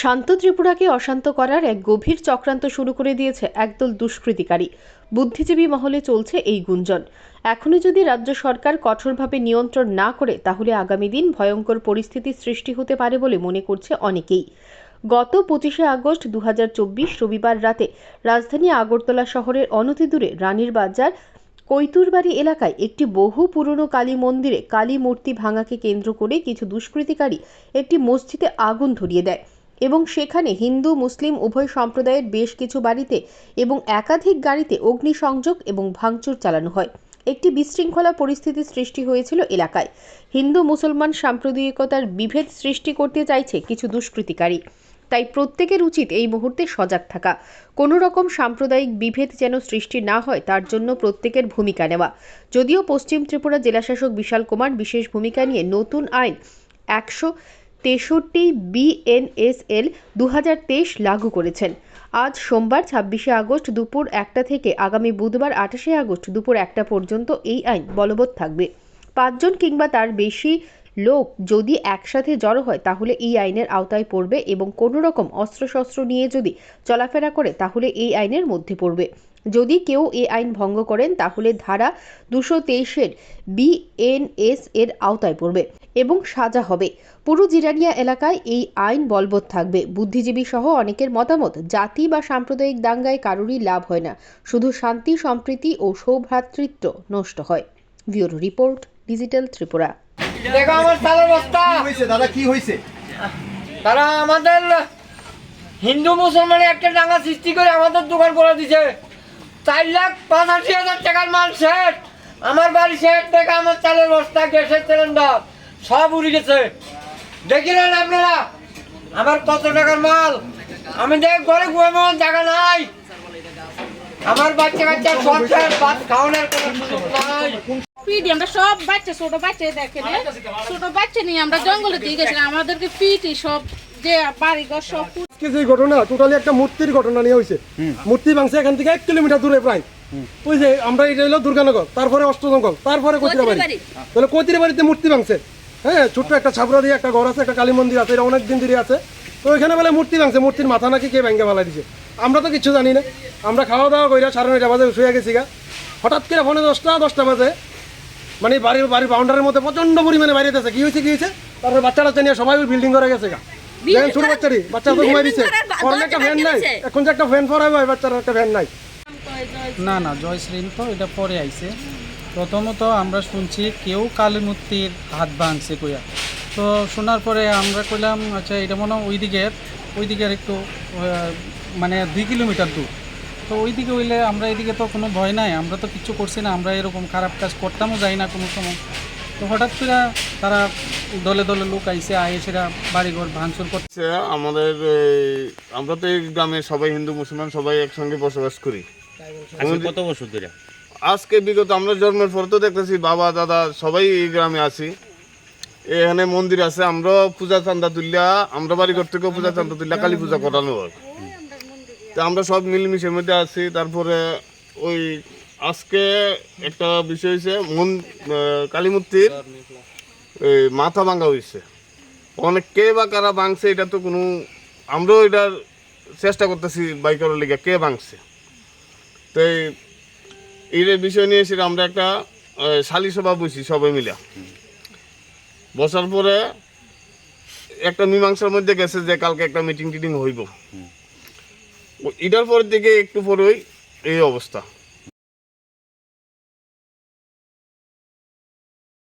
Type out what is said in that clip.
শান্ত ত্রিপুরাকে অশান্ত করার এক গভীর চক্রান্ত শুরু করে দিয়েছে একদল দুষ্কৃতিকারী। বুদ্ধিজীবী মহলে চলছে এই গুঞ্জন। এখনই যদি রাজ্য সরকার কঠোরভাবে নিয়ন্ত্রণ না করে, তাহলে আগামী দিন ভয়ঙ্কর পরিস্থিতির সৃষ্টি হতে পারে বলে মনে করছে অনেকেই। গত পঁচিশে আগস্ট দু হাজার চব্বিশ রবিবার রাতে রাজধানী আগরতলা শহরের অনতিদূরে রানীর বাজার, কৈতুরবাড়ি এলাকায় একটি বহু পুরনো কালী মন্দিরে কালী মূর্তি ভাঙাকে কেন্দ্র করে কিছু দুষ্কৃতিকারী একটি মসজিদে আগুন ধরিয়ে দেয়। এবং সেখানে হিন্দু, মুসলিম, উভয় সম্প্রদায়ের বেশ কিছু বাড়িতে এবং একাধিক গাড়িতে অগ্নিসংযোগ এবং ভাঙচুর চালানো হয়। একটি বিশৃঙ্খলা পরিস্থিতি সৃষ্টি হয়েছিল এলাকায়। হিন্দু, মুসলমান সাম্প্রদায়িকতার বিভেদ সৃষ্টি করতে চাইছে কিছু দুষ্কৃতিকারী। তাই প্রত্যেকের উচিত এই মুহূর্তে সজাগ থাকা। কোনো রকম সাম্প্রদায়িক বিভেদ যেন সৃষ্টি না হয়, তার জন্য প্রত্যেকের ভূমিকা নেওয়া। যদিও পশ্চিম ত্রিপুরা জেলাশাসক বিশাল কুমার বিশেষ ভূমিকা নিয়ে নতুন আইন একশো তেষট্টি বিএনএসএল দু হাজার তেইশ লাগু করেছেন। আজ সোমবার, ছাব্বিশে আগস্ট দুপুর একটা থেকে আগামী বুধবার, আঠাশে আগস্ট দুপুর একটা পর্যন্ত এই আইন বলবৎ থাকবে। পাঁচজন কিংবা তার বেশি লোক যদি একসাথে জড়ো হয়, তাহলে এই আইনের আওতায় পড়বে এবং কোনো রকম অস্ত্রশস্ত্র নিয়ে যদি চলাফেরা করে, তাহলে এই আইনের মধ্যে পড়বে। যদি কেউ এ আইন ভঙ্গ করেন তাহলে ধারা দুশো তেইশের বিএনএস এর আওতায় পড়বে এবং সাজা হবে। পুরো জিরানিয়া এলাকায় এই আইন বলবৎ থাকবে। বুদ্ধিজীবী সহ অনেকের মতামত জাতি বা সাম্প্রদায়িক দাঙ্গায় কারোরই লাভ হয় না। শুধু শান্তি সম্প্রীতি ও সৌভ্রাতৃত্ব নষ্ট হয়। Bureau report digital Tripura. দেখো আমার দাদা কি তারা আমাদের হিন্দু মুসলমানের একটা ডাঙ্গা সৃষ্টি করে আমাদের দোকান করে দিছে। চার লাখ পঁচাশি হাজার টাকার মাল শেষ আমার বাড়ি শেষ থেকে আমার চালের বস্তা, গ্যাসের সিলিন্ডার সব উড়ে গেছে। দেখিলেন আপনারা? আমার কত টাকার মাল? আমি দেখ ঘরে ঘুমানোর জায়গা নাই। আমার বাচ্চা কাচ্চা সব ভাত খাওয়ানোর কোনো সুযোগ নাই। আমরা সব বাচ্চা, ছোট বাচ্চা দেখে রে ছোট বাচ্চা নিয়ে আমরা জঙ্গলে দিয়ে গেছিলাম। আমাদেরকে পিটি সব যে বাড়িঘর সব আজকে যে ঘটনা টোটালি একটা মূর্তির ঘটনা নিয়ে হয়েছে মূর্তি ভাঙছে এখান থেকে এক কিলোমিটার দূরে প্রায়। ওই যে আমরা এটা হলো দুর্গানগর তারপরে অষ্টজঙ্গল তারপরে কৈতিরাবাড়ি। তাহলে কৈতিরা বাড়িতে মূর্তি ভাঙছে। হ্যাঁ ছোট্ট একটা ছাপড়া দিয়ে একটা ঘর আছে একটা কালী মন্দির আছে এটা অনেক দিন ধরে আছে। তো ওইখানে বলে মূর্তি ভাঙছে মূর্তির মাথা নাকি কে ভেঙে ফেলা দিছে? আমরা তো কিছু জানি না। আমরা খাওয়া দাওয়া কইরা সাড়ে নয়টা বাজে শুয়ে গেছি গা। হঠাৎ করে ফোনে দশটা দশটা বাজে। মানে বাড়ির বাড়ির বাউন্ডারির মধ্যে প্রচণ্ড পরিমাণে বাইরে আছে কি হয়েছে কি হয়েছে তারপরে বাচ্চা টাচ্চা নিয়ে সবাই বিল্ডিং করে গেছে গা। দেখেন ছোট বাচ্চারি বাচ্চা তো ঘুমাই দিছে। ওর একটা ফ্যান নাই। এখন যে একটা ফ্যান ফরাবে বাচ্চার একটা ফ্যান নাই। না না জয়শ্রীন তো এটা পরে আইছে। প্রথমত আমরা শুনছি কেউ কালী মূর্তির হাত ভাঙছে কইয়া। তো শোনার পরে আমরা কইলাম আচ্ছা এটা মনে হয় ওই দিকের ওই দিকের একটু আহ, মানে দুই কিলোমিটার দূর। তো ওই দিকে হইলে আমরা এদিকে তো কোনো ভয় নাই আমরা তো কিছু করছি না আমরা এরকম খারাপ কাজ করতামও যাই না কোনো সময়। তো হঠাৎ করে তারা দলে দলে লোক আইসে আয়ে সেটা বাড়িঘর ভাঙচুর করতে হচ্ছে আমাদের এই, আমরা তো এই গ্রামে সবাই হিন্দু মুসলমান সবাই একসঙ্গে বসবাস করি। কত বছর ধরে? আজকে বিগত আমরা জন্মের পর তো দেখতেছি বাবা দাদা সবাই এই গ্রামে আছি। এখানে মন্দির আছে আমরা পূজা চান্দা তুললা আমরা বাড়ি ঘর থেকেও পূজা চান্দা তুললা কালী পূজা করানো হয় তো আমরা সব মিলমিশের মধ্যে আছি তারপরে ওই আজকে একটা বিষয় হয়েছে মন আহ, কালী মূর্তির এই মাথা ভাঙা হয়েছে অনেক কে বা কারা ভাঙছে এটা তো কোনো আমরাও এটার চেষ্টা করতেছি বাই করার লিগে কে ভাঙছে। তো এই- এর বিষয় নিয়ে সেটা আমরা একটা শালি সভা বসি সবাই মিলে। বসার পরে একটা মীমাংসার মধ্যে গেছে যে কালকে একটা মিটিং টিটিং হইব এটার পর থেকে একটু পরেই এই অবস্থা।